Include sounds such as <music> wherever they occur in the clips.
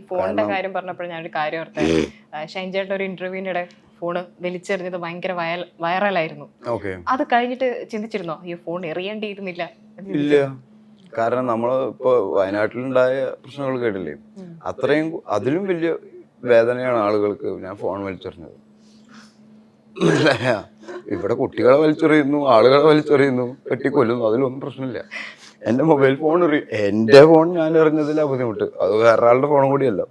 ഈ ഫോണിന്റെ കാര്യം പറഞ്ഞപ്പോൾ ഞാനൊരു കാര്യം ഓർത്തെ. ഷൈൻജേട്ട ഒരു ഇന്റർവ്യൂവിനിടെ ഫോണ് വലിച്ചെറിഞ്ഞത് ഭയങ്കര വയൽ വൈറലായിരുന്നു. അത് കഴിഞ്ഞിട്ട് ചിന്തിച്ചിരുന്നോ ഈ ഫോൺ എറിയേണ്ടിയിരുന്നില്ല ഇല്ല. കാരണം നമ്മൾ ഇപ്പൊ വയനാട്ടിലുണ്ടായ പ്രശ്നങ്ങൾ കേട്ടില്ലേ? അത്രയും അതിലും വലിയ വേദനയാണ് ആളുകൾക്ക് ഞാൻ ഫോൺ വലിച്ചെറിഞ്ഞത്. ഇവിടെ കുട്ടികളെ വലിച്ചെറിയുന്നു ആളുകളെ വലിച്ചെറിയുന്നു കെട്ടിക്കൊല്ലുന്നു അതിലൊന്നും പ്രശ്നമില്ല. എന്റെ മൊബൈൽ ഫോൺ എന്റെ ഫോൺ ഞാൻ എറിഞ്ഞതിലാ ബുദ്ധിമുട്ട്. അത് വേറെ ആളുടെ ഫോണും കൂടിയല്ല.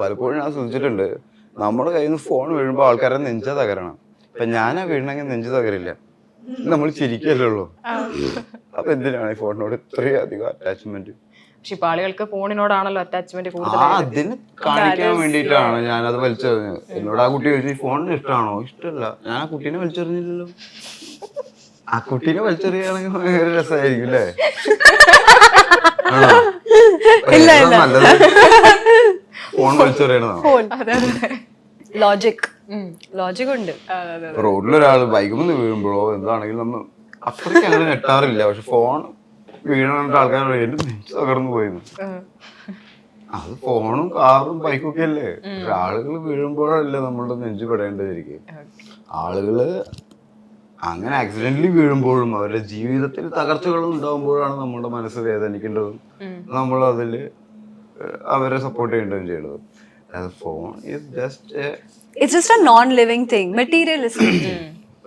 പലപ്പോഴും ഞാൻ ശ്രദ്ധിച്ചിട്ടുണ്ട്. നമ്മുടെ കയ്യിൽ നിന്ന് ഫോൺ വീഴുമ്പോൾ ആൾക്കാരെ നെഞ്ച തകരണം. ഇപ്പൊ ഞാനാ വീഴണമെങ്കിൽ നെഞ്ച് തകരില്ല. നമ്മൾ ചിരിക്കല്ലേ ഉള്ളൂ. അപ്പൊ എന്തിനാണ് ഈ ഫോണിനോട് ഇത്രയും അധികം അറ്റാച്ച്മെന്റ് പക്ഷെ ഇപ്പൊ ആളുകൾക്ക് ഫോണിനോടാണല്ലോ അറ്റാച്ച്മെന്റ് കൂടുതൽ അതിന് കാണിക്കാൻ വേണ്ടിയിട്ടാണ് ഞാനത് വലിച്ചെറിഞ്ഞത്. എന്നോട് ആ കുട്ടി ചോദിച്ചു ഈ ഫോണിന് ഇഷ്ടമാണോ ഇഷ്ടമല്ല ഞാൻ ആ കുട്ടീനെ വലിച്ചെറിഞ്ഞില്ലല്ലോ. ആ കുട്ടീനെ വലിച്ചെറിയുകയാണെങ്കിൽ ഭയങ്കര രസമായിരിക്കും അല്ലേ? <laughs> ഇല്ല ഇല്ല. നല്ലത്. ഫോൺ വലിച്ചെറിയണതാണോ ലോജിക് ലോജിക് ഉണ്ട്. റോഡിൽ ഒരാൾ റോഡിലൊരാൾ ബൈക്കിൽ നിന്ന് വീഴുമ്പോഴോ എന്താണെങ്കിലും നമ്മൾ അത്രയ്ക്ക് അങ്ങനെ നെട്ടാറില്ല പക്ഷെ ഫോൺ വീണിട്ട് ആൾക്കാർ നെഞ്ച് തകർന്നു പോയിരുന്നു അത് ഫോണും കാറും ബൈക്കും ഒക്കെ അല്ലേ? ആളുകൾ വീഴുമ്പോഴല്ലേ നമ്മളുടെ നെഞ്ചു പെടേണ്ടതിരിക്കും ആളുകൾ അങ്ങനെ ആക്സിഡന്റലി വീഴുമ്പോഴും അവരുടെ ജീവിതത്തിൽ തകർച്ചകൾ ഉണ്ടാകുമ്പോഴാണ് നമ്മുടെ മനസ്സ് വേദനിക്കേണ്ടതും നമ്മൾ അതിൽ അവരെ സപ്പോർട്ട് ചെയ്യേണ്ടതും ചെയ്യേണ്ടതും. Phone is just it's just a non living thing materialistic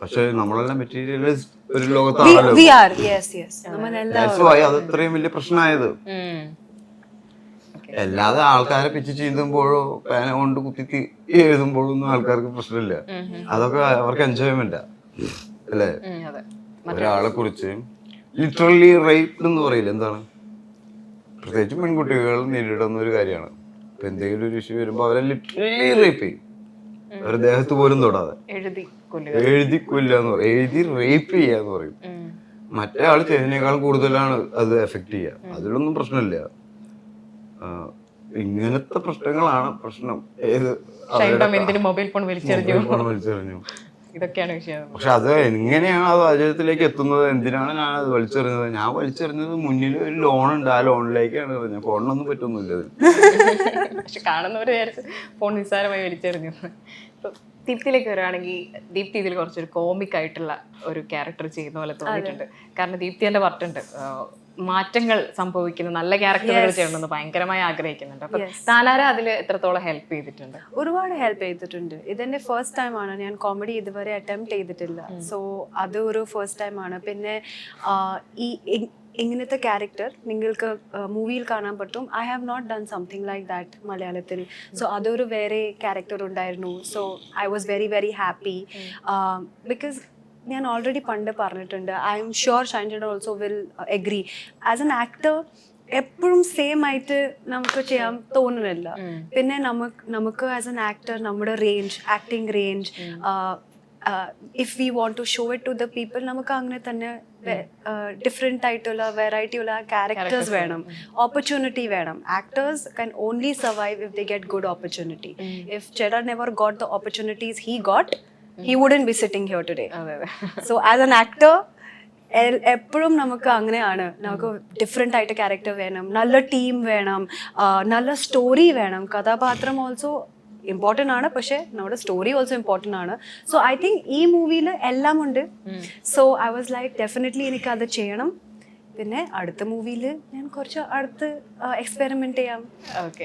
പക്ഷെ നമ്മളെല്ലാം മെറ്റീരിയലിസ്റ്റ് ഒരു ലോകത്താണല്ലോ. അത് വലിയ പ്രശ്നമായത്. അല്ലാതെ ആൾക്കാരെ പിച്ച് ചീന്തുമ്പോഴോ പേന കൊണ്ട് കുത്തി എഴുതുമ്പോഴോ ഒന്നും ആൾക്കാർക്ക് പ്രശ്നമില്ല. അതൊക്കെ അവർക്ക് എൻജോയ്മെന്റാ അല്ലേ? ഒരാളെ കുറിച്ച് ലിറ്ററലി റേപ്പ് എന്ന് പറയില്ല എന്താണ്? പ്രത്യേകിച്ച് പെൺകുട്ടികൾ നേരിടുന്ന ഒരു കാര്യമാണ്. ഇപ്പൊ എന്തെങ്കിലും ഒരു ഇഷ്യൂ വരുമ്പോ അവരെ ലിറ്ററലി റേപ്പ് ചെയ്യും. അവരുടെ ദേഹത്ത് പോലും തൊടാതെ. എഴുതി കൊല്ലുക. എന്ന് പറയും. എഴുതി റേപ്പ് ചെയ്യാന്ന് എന്ന് പറയും. മറ്റേ ആൾ ചെയ്തതിനേക്കാൾ കൂടുതലാണ് അത് എഫക്ട് ചെയ്യുക. അതിലൊന്നും പ്രശ്നമില്ല. ഇങ്ങനത്തെ പ്രശ്നങ്ങളാണ് പ്രശ്നം. ഏത് മൊബൈൽ ഫോൺ വലിച്ചെറിഞ്ഞു ഇതൊക്കെയാണ് വിഷയം. പക്ഷെ അത് എങ്ങനെയാണ് അത് സാഹചര്യത്തിലേക്ക് എത്തുന്നത്? എന്തിനാണ് ഞാൻ അത് വലിച്ചെറിഞ്ഞത്? ഞാൻ വലിച്ചെറിഞ്ഞത് മുന്നിൽ ഒരു ലോൺ ഉണ്ട്. ആ ലോണിലേക്കാണ് പറഞ്ഞത്. ഫോണിനൊന്നും പറ്റൊന്നുമില്ല പക്ഷെ കാണുന്നവര് വിചാരിച്ച് ഫോൺ നിസ്സാരമായി വലിച്ചെറിഞ്ഞു. ദീപ്തിയിലേക്ക് വരികയാണെങ്കിൽ ദീപ്തി ഇതിൽ കുറച്ചൊരു കോമിക് ആയിട്ടുള്ള ഒരു ക്യാരക്ടർ ചെയ്യുന്ന പോലെ തോന്നിയിട്ടുണ്ട്. കാരണം ദീപ്തി എന്റെ പറഞ്ഞിട്ടുണ്ട് ആ, മാറ്റങ്ങൾ സംഭവിക്കുന്ന. നല്ല ക്യാരക്ടറുകൾ ചെയ്യണമെന്ന് ഭയങ്കരമായി ആഗ്രഹിക്കുന്നുണ്ട്. അപ്പൊ താനാര അതിൽ എത്രത്തോളം ഹെൽപ്പ് ചെയ്തിട്ടുണ്ട്? ഒരുപാട് ഹെൽപ്പ് ചെയ്തിട്ടുണ്ട്. ഇതെന്റെ ഫസ്റ്റ് ടൈം ആണ്. ഞാൻ കോമഡി ഇതുവരെ അറ്റംപ്റ്റ് ചെയ്തിട്ടില്ല. സോ അത് ഒരു ഫസ്റ്റ് ടൈം ആണ്. പിന്നെ ഈ ഇങ്ങനത്തെ ക്യാരക്ടർ നിങ്ങൾക്ക് മൂവിയിൽ കാണാൻ പറ്റും? I have not done something like that മലയാളത്തിൽ. സോ അതൊരു വേറെ ക്യാരക്ടർ ഉണ്ടായിരുന്നു. So I was very very happy because ഞാൻ ഓൾറെഡി പണ്ട് പറഞ്ഞിട്ടുണ്ട്. I'm sure ഷൈൻജൻ also will agree as an actor എപ്പോഴും സെയിം ആയിട്ട് നമുക്ക് ചെയ്യാൻ തോന്നുന്നില്ല. പിന്നെ നമുക്ക് നമുക്ക് ആസ് എൻ ആക്ടർ നമ്മുടെ range acting range if we want to show it to the people നമുക്ക് അങ്ങനെ തന്നെ ഡിഫറെന്റ് ആയിട്ടുള്ള വെറൈറ്റി ഉള്ള ക്യാരക്ടേഴ്സ് വേണം. ഓപ്പർച്യൂണിറ്റി വേണം. Actors can only survive if they get good opportunity if cheddar never got the opportunities he got he wouldn't be sitting here today so as an actor എപ്പോഴും നമുക്ക് അങ്ങനെയാണ്. നമുക്ക് different ആയിട്ട് character വേണം. നല്ല team വേണം. നല്ല സ്റ്റോറി വേണം. കഥാപാത്രം ഓൾസോ ഇമ്പോർട്ടന്റ് ആണ്. പക്ഷേ നമ്മുടെ സ്റ്റോറി ഓൾസോ ഇമ്പോർട്ടന്റ് ആണ്. സോ ഐ തിങ്ക് ഈ മൂവിയിൽ എല്ലാം ഉണ്ട്. So I was like definitely എനിക്ക് അത് ചെയ്യണം. പിന്നെ അടുത്ത മൂവിയിൽ ഞാൻ കുറച്ച് അടുത്ത് എക്സ്പെരിമെന്റ് ചെയ്യാം. ഓക്കെ